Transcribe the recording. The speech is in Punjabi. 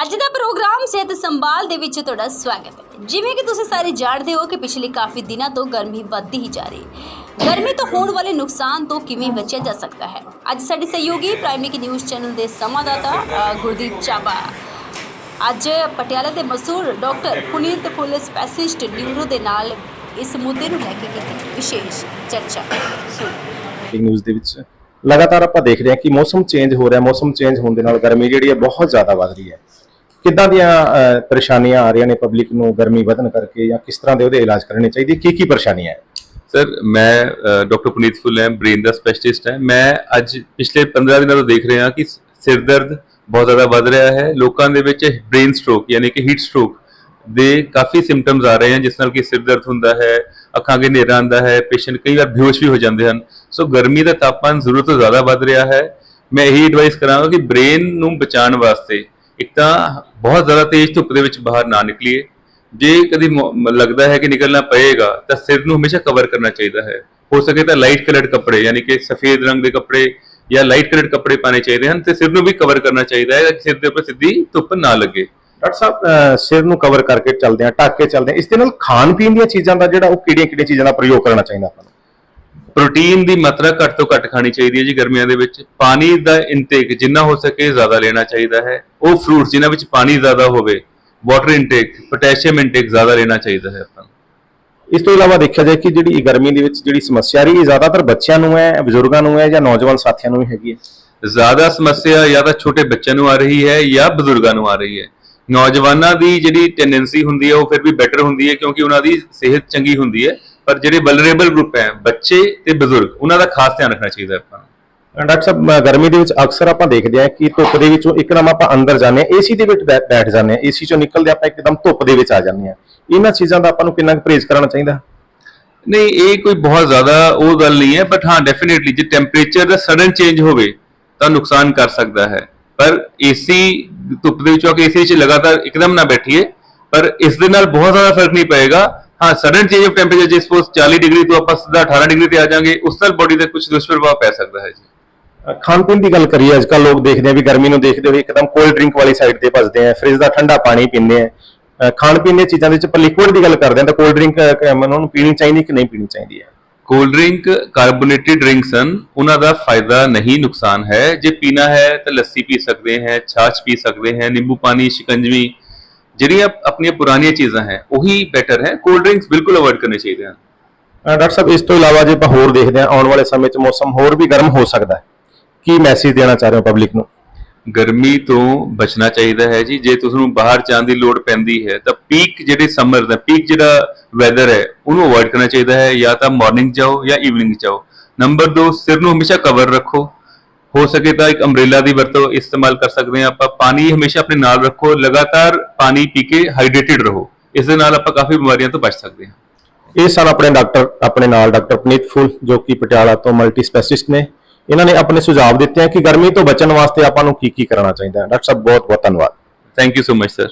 ਅੱਜ ਦਾ ਪ੍ਰੋਗਰਾਮ ਸਿਹਤ ਸੰਭਾਲ ਦੇ ਵਿੱਚ ਤੁਹਾਡਾ ਸਵਾਗਤ ਹੈ। ਜਿਵੇਂ ਕਿ ਤੁਸੀਂ ਸਾਰੇ ਜਾਣਦੇ ਹੋ ਕਿ ਪਿਛਲੇ ਕਾਫੀ ਦਿਨਾਂ ਤੋਂ ਗਰਮੀ ਵੱਧਦੀ ਹੀ ਜਾ ਰਹੀ ਹੈ। ਗਰਮੀ ਤੋਂ ਹੋਣ ਵਾਲੇ ਨੁਕਸਾਨ ਤੋਂ ਕਿਵੇਂ ਬਚਿਆ ਜਾ ਸਕਦਾ ਹੈ? ਅੱਜ ਸਾਡੇ ਸਹਿਯੋਗੀ ਪ੍ਰਾਈਮਿਕ ਨਿਊਜ਼ ਚੈਨਲ ਦੇ ਸੰਵਾਦਦਾਤਾ ਗੁਰਦੀਪ ਚਾਬਾ। ਅੱਜ ਪਟਿਆਲਾ ਦੇ ਮਸ਼ਹੂਰ ਡਾਕਟਰ ਪੁਨੀਤ ਫੁੱਲ ਸਪੈਸ਼ਲਿਸਟ ਨਿਊਰੋ ਦੇ ਨਾਲ ਇਸ ਮੁੱਦੇ ਨੂੰ ਲੈ ਕੇ ਕੀਤੀ ਵਿਸ਼ੇਸ਼ ਚਰਚਾ। ਨਿਊਜ਼ ਦੇ ਵਿੱਚ ਲਗਾਤਾਰ ਆਪਾਂ ਦੇਖ ਰਹੇ ਹਾਂ ਕਿ ਮੌਸਮ ਚੇਂਜ ਹੋ ਰਿਹਾ ਮੌਸਮ ਚੇਂਜ ਹੋਣ ਦੇ ਨਾਲ ਗਰਮੀ ਜਿਹੜੀ ਹੈ ਬਹੁਤ ਜ਼ਿਆਦਾ ਵੱਧ ਰਹੀ ਹੈ। ਕਿੱਦਾਂ ਦੀਆਂ ਪਰੇਸ਼ਾਨੀਆਂ ਆ ਰਹੀਆਂ ਨੇ ਪਬਲਿਕ ਨੂੰ ਗਰਮੀ ਵਧਣ ਕਰਕੇ ਜਾਂ ਕਿਸ ਤਰ੍ਹਾਂ ਦੇ ਉਹਦੇ ਇਲਾਜ ਕਰਨੇ ਚਾਹੀਦੇ? ਕੀ ਕੀ ਪਰੇਸ਼ਾਨੀਆਂ ਹੈ? ਸਰ, ਮੈਂ ਡਾਕਟਰ ਪੁਨੀਤ ਫੁੱਲ ਹੈ ਬ੍ਰੇਨ ਦਾ ਸਪੈਸ਼ਲਿਸਟ ਹੈ। ਮੈਂ ਅੱਜ ਪਿਛਲੇ 15 ਦਿਨਾਂ ਤੋਂ ਦੇਖ ਰਿਹਾ ਕਿ ਸਿਰ ਦਰਦ ਬਹੁਤ ਜ਼ਿਆਦਾ ਵੱਧ ਰਿਹਾ ਹੈ। ਲੋਕਾਂ ਦੇ ਵਿੱਚ ਬ੍ਰੇਨ ਸਟ੍ਰੋਕ ਯਾਨੀ ਕਿ ਹੀਟ ਸਟ੍ਰੋਕ ਦੇ ਕਾਫੀ ਸਿੰਪਟਮਸ ਆ ਰਹੇ ਹਨ, ਜਿਸ ਨਾਲ ਕਿ ਸਿਰ ਦਰਦ ਹੁੰਦਾ ਹੈ, ਅੱਖਾਂ ਅੱਗੇ ਹਨੇਰਾ ਆਉਂਦਾ ਹੈ ਪੇਸ਼ੈਂਟ ਕਈ ਵਾਰ ਬੇਹੋਸ਼ ਵੀ ਹੋ ਜਾਂਦੇ ਹਨ। ਸੋ ਗਰਮੀ ਦਾ ਤਾਪਮਾਨ ਜ਼ਰੂਰਤ ਤੋਂ ਜ਼ਿਆਦਾ ਵੱਧ ਰਿਹਾ ਹੈ। ਮੈਂ ਇਹੀ ਐਡਵਾਈਸ ਕਰਾਂਗਾ ਕਿ ਬ੍ਰੇਨ ਨੂੰ ਬਚਾਉਣ ਵਾਸਤੇ ਇੱਕ ਤਾਂ ਬਹੁਤ ਜ਼ਿਆਦਾ ਤੇਜ਼ ਧੁੱਪ ਦੇ ਵਿੱਚ ਬਾਹਰ ਨਾ ਨਿਕਲੀਏ। ਜੇ ਕਦੀ ਲੱਗਦਾ ਹੈ ਕਿ ਨਿਕਲਣਾ ਪਏਗਾ, ਤਾਂ ਸਿਰ ਨੂੰ ਹਮੇਸ਼ਾ ਕਵਰ ਕਰਨਾ ਚਾਹੀਦਾ ਹੈ। ਹੋ ਸਕੇ ਤਾਂ ਲਾਈਟ ਕਲਰਡ ਕੱਪੜੇ, ਯਾਨੀ ਕਿ ਸਫੇਦ ਰੰਗ ਦੇ ਕੱਪੜੇ ਜਾਂ ਲਾਈਟ ਕਲਰਡ ਕੱਪੜੇ ਪਾਣੇ ਚਾਹੀਦੇ ਹਨ ਤੇ ਸਿਰ ਨੂੰ ਵੀ ਕਵਰ ਕਰਨਾ ਚਾਹੀਦਾ ਹੈ ਕਿ ਸਿਰ ਦੇ ਉੱਪਰ ਸਿੱਧੀ ਧੁੱਪ ਨਾ ਲੱਗੇ। ਡਾਕਟਰ ਸਾਹਿਬ ਸਿਰ ਨੂੰ ਕਵਰ ਕਰਕੇ ਚੱਲਦੇ ਆ ਢੱਕ ਕੇ ਚੱਲਦੇ ਆ ਇਸ ਦੇ ਨਾਲ ਖਾਣ ਪੀਣ ਦੀਆਂ ਚੀਜ਼ਾਂ ਦਾ ਜਿਹੜਾ ਉਹ ਕਿਹੜੀਆਂ ਕਿਹੜੀਆਂ ਚੀਜ਼ਾਂ ਦਾ ਪ੍ਰਯੋਗ ਕਰਨਾ ਚਾਹੀਦਾ ਆਪਾਂ ਨੂੰ? ਪ੍ਰੋਟੀਨ ਦੀ ਮਾਤਰਾ ਘੱਟ ਤੋਂ ਘੱਟ ਖਾਣੀ ਚਾਹੀਦੀ ਹੈ ਜੀ ਗਰਮੀਆਂ ਦੇ ਵਿੱਚ। ਪਾਣੀ ਦਾ ਇਨਟੇਕ ਜਿੰਨਾ ਹੋ ਸਕੇ ਜ਼ਿਆਦਾ ਲੈਣਾ ਚਾਹੀਦਾ ਹੈ। ਉਹ ਫਰੂਟਸ ਜਿਨ੍ਹਾਂ ਵਿੱਚ ਪਾਣੀ ਜ਼ਿਆਦਾ ਹੋਵੇ ਵਾਟਰ ਇਨਟੇਕ ਪੋਟਾਸ਼ੀਅਮ ਇਨਟੇਕ ਜ਼ਿਆਦਾ ਲੈਣਾ ਚਾਹੀਦਾ ਹੈ ਆਪਾਂ ਇਸ ਤੋਂ ਇਲਾਵਾ ਦੇਖਿਆ ਜਾਏ ਕਿ ਜਿਹੜੀ ਗਰਮੀ ਦੇ ਵਿੱਚ ਜਿਹੜੀ ਸਮੱਸਿਆ ਰਹੀ ਹੈ ਜ਼ਿਆਦਾਤਰ ਬੱਚਿਆਂ ਨੂੰ ਹੈ ਬਜ਼ੁਰਗਾਂ ਨੂੰ ਹੈ ਜਾਂ ਨੌਜਵਾਨ ਸਾਥੀਆਂ ਨੂੰ ਵੀ ਹੈਗੀ ਹੈ? ਜ਼ਿਆਦਾ ਸਮੱਸਿਆ ਜਾਂ ਤਾਂ ਛੋਟੇ ਬੱਚਿਆਂ ਨੂੰ ਆ ਰਹੀ ਹੈ ਜਾਂ ਬਜ਼ੁਰਗਾਂ ਨੂੰ ਆ ਰਹੀ ਹੈ। ਨੌਜਵਾਨਾਂ ਦੀ ਜਿਹੜੀ ਟੈਂਡੈਂਸੀ ਹੁੰਦੀ ਹੈ ਉਹ ਫਿਰ ਵੀ ਬੈਟਰ ਹੁੰਦੀ ਹੈ ਕਿਉਂਕਿ ਉਹਨਾਂ ਦੀ ਸਿਹਤ ਚੰਗੀ ਹੁੰਦੀ ਹੈ। ਪਰ ਜਿਹੜੇ ਵਲਨਰੇਬਲ ਗਰੁੱਪ ਹੈ ਬੱਚੇ ਤੇ ਬਜ਼ੁਰਗ ਉਹਨਾਂ ਦਾ ਖਾਸ ਧਿਆਨ ਰੱਖਣਾ ਚਾਹੀਦਾ ਆਪਾਂ ਡਾਕਟਰ ਸਾਹਿਬ ਗਰਮੀ ਦੇ ਵਿੱਚ ਅਕਸਰ ਆਪਾਂ ਦੇਖਦੇ ਹਾਂ ਕਿ ਧੁੱਪ ਦੇ ਵਿੱਚੋਂ ਇੱਕਦਮ ਆਪਾਂ ਅੰਦਰ ਜਾਂਦੇ ਹਾਂ ਏਸੀ ਦੇ ਵਿੱਚ ਬੈਠ ਜਾਂਦੇ ਹਾਂ ਏਸੀ ਚੋਂ ਨਿਕਲਦੇ ਆਪਾਂ ਇੱਕਦਮ ਧੁੱਪ ਦੇ ਵਿੱਚ ਆ ਜਾਂਦੇ ਹਾਂ। ਇਹਨਾਂ ਚੀਜ਼ਾਂ ਦਾ ਆਪਾਂ ਨੂੰ ਕਿੰਨਾ ਕੁ ਪਰਹੇਜ਼ ਕਰਨਾ ਚਾਹੀਦਾ? ਨਹੀਂ ਇਹ ਕੋਈ ਬਹੁਤ ਜ਼ਿਆਦਾ ਉਹ ਗੱਲ ਨਹੀਂ ਹੈ ਬਟ ਹਾਂ ਡੈਫੀਨਿਟਲੀ ਜੇ ਟੈਂਪਰੇਚਰ ਦਾ ਸਡਨ ਚੇਂਜ ਹੋਵੇ ਤਾਂ ਨੁਕਸਾਨ ਕਰ ਸਕਦਾ ਹੈ। ਪਰ ਏਸੀ ਧੁੱਪ ਦੇ ਵਿੱਚੋਂ ਕੇ ਏਸੀ 'ਚ ਲਗਾਤਾਰ ਇੱਕਦਮ ਨਾ ਬੈਠੀਏ ਪਰ ਇਸ ਦੇ ਨਾਲ ਬਹੁਤ ਜ਼ਿਆਦਾ ਫ਼ਰਕ ਨਹੀਂ ਪਏਗਾ। ਹਾਂ ਸਡਨ ਚੇਂਜ ਆਫ ਟੈਂਪਰੇਚਰ ਜੇ ਸਪੋਜ਼ 40 ਡਿਗਰੀ ਤੋਂ ਆਪਾਂ ਸਿੱਧਾ 18 ਡਿਗਰੀ ਤੇ ਆ ਜਾਾਂਗੇ ਉਸ ਨਾਲ ਬੋਡੀ ਤੇ ਕੁਝ ਦੁਸ਼ਪ੍ਰਭਾਵ ਪੈ ਸਕਦਾ ਹੈ ਜੀ। ਖਾਣ ਪੀਣ ਦੀ ਗੱਲ ਕਰੀਏ ਅੱਜ ਕੱਲ ਲੋਕ ਦੇਖਦੇ ਆ ਵੀ ਗਰਮੀ ਨੂੰ ਦੇਖਦੇ ਹੋਏ ਇੱਕਦਮ ਕੋਲਡ ਡਰਿੰਕ ਵਾਲੀ ਸਾਈਡ ਤੇ ਭੱਜਦੇ ਆ ਫ੍ਰਿਜ ਦਾ ਠੰਡਾ ਪਾਣੀ ਪੀਂਦੇ ਆ। ਖਾਣ ਪੀਣ ਦੀਆਂ ਚੀਜ਼ਾਂ ਦੇ ਵਿੱਚ ਆਪਾਂ ਲਿਕੁਇਡ ਦੀ ਗੱਲ ਕਰਦੇ ਆ ਤਾਂ ਕੋਲਡ ਡਰਿੰਕ ਉਹਨਾਂ ਨੂੰ ਪੀਣੀ ਚਾਹੀਦੀ ਕਿ ਨਹੀਂ ਪੀਣੀ ਚਾਹੀਦੀ ਹੈ? ਕੋਲਡ ਡਰਿੰਕ ਕਾਰਬੋਨੇਟਡ ਡਰਿੰਕਸ ਹਨ ਉਹਨਾਂ ਦਾ ਫਾਇਦਾ ਨਹੀਂ ਨੁਕਸਾਨ ਹੈ। ਜੇ ਪੀਣਾ ਹੈ ਤਾਂ ਲੱਸੀ ਪੀ ਸਕਦੇ ਹੈ ਛਾਛ ਪੀ ਸਕਦੇ ਹੈ ਨਿੰਬੂ ਪਾਣੀ ਸ਼ਿਕੰਜਵੀ ਜਿਹੜੀਆਂ ਆਪਣੀਆਂ ਪੁਰਾਣੀਆਂ ਚੀਜ਼ਾਂ ਹੈ ਉਹੀ ਬੈਟਰ ਹੈ। ਕੋਲਡ ਡਰਿੰਕਸ ਬਿਲਕੁਲ ਅਵੋਇਡ ਕਰਨੇ ਚਾਹੀਦੇ ਹਨ। ਡਾਕਟਰ ਸਾਹਿਬ ਇਸ ਤੋਂ ਇਲਾਵਾ ਜੇ ਆਪਾਂ ਹੋਰ ਦੇਖਦੇ ਆ ਆਉਣ ਵਾਲੇ ਸਮੇਂ 'ਚ ਮੌਸਮ ਹੋਰ ਵੀ ਗਰਮ ਹੋ ਸਕਦਾ ਹੈ। ਕੀ ਮੈਸੇਜ ਦੇਣਾ ਚਾਹ ਰਹੇ ਹੋ ਪਬਲਿਕ ਨੂੰ? ਗਰਮੀ ਤੋਂ ਬਚਣਾ ਚਾਹੀਦਾ ਹੈ ਜੀ। ਜੇ ਤੁਹਾਨੂੰ ਬਾਹਰ ਜਾਣ ਦੀ ਲੋੜ ਪੈਂਦੀ ਹੈ ਤਾਂ ਪੀਕ ਜਿਹੜੇ ਸਮਰ ਦਾ ਪੀਕ ਜਿਹੜਾ ਵੈਦਰ ਹੈ ਉਹਨੂੰ ਅਵੋਇਡ ਕਰਨਾ ਚਾਹੀਦਾ ਹੈ। ਜਾਂ ਤਾਂ ਮਾਰਨਿੰਗ ਜਾਓ ਜਾਂ ਈਵਨਿੰਗ ਜਾਓ। ਨੰਬਰ 2 ਸਿਰ ਨੂੰ ਹਮੇਸ਼ਾ ਕਵਰ ਰੱਖੋ। ਹੋ ਸਕੇ ਤਾਂ ਇੱਕ ਅੰਬ੍ਰੇਲਾ ਦੀ ਵਰਤੋਂ ਇਸਤੇਮਾਲ ਕਰ ਸਕਦੇ ਹਾਂ ਆਪਾਂ। ਪਾਣੀ ਹਮੇਸ਼ਾ ਆਪਣੇ ਨਾਲ ਰੱਖੋ ਲਗਾਤਾਰ ਪਾਣੀ ਪੀ ਕੇ ਹਾਈਡਰੇਟਿਡ ਰਹੋ। ਇਸ ਦੇ ਨਾਲ ਆਪਾਂ ਕਾਫੀ ਬਿਮਾਰੀਆਂ ਤੋਂ ਬਚ ਸਕਦੇ ਹਾਂ। ਇਹ ਸਨ ਆਪਣੇ ਡਾਕਟਰ ਆਪਣੇ ਨਾਲ ਡਾਕਟਰ ਪਨੀਤ ਫੁੱਲ ਜੋ ਕਿ ਪਟਿਆਲਾ ਤੋਂ ਮਲਟੀ ਸਪੈਸ਼ਲਿਸਟ ਨੇ। ਇਹਨਾਂ ਨੇ ਆਪਣੇ ਸੁਝਾਅ ਦਿੱਤੇ ਆ ਕਿ ਗਰਮੀ ਤੋਂ ਬਚਣ ਵਾਸਤੇ ਆਪਾਂ ਨੂੰ ਕੀ ਕੀ ਕਰਨਾ ਚਾਹੀਦਾ ਹੈ। ਡਾਕਟਰ ਸਾਹਿਬ ਬਹੁਤ ਬਹੁਤ ਧੰਨਵਾਦ। Thank you so much sir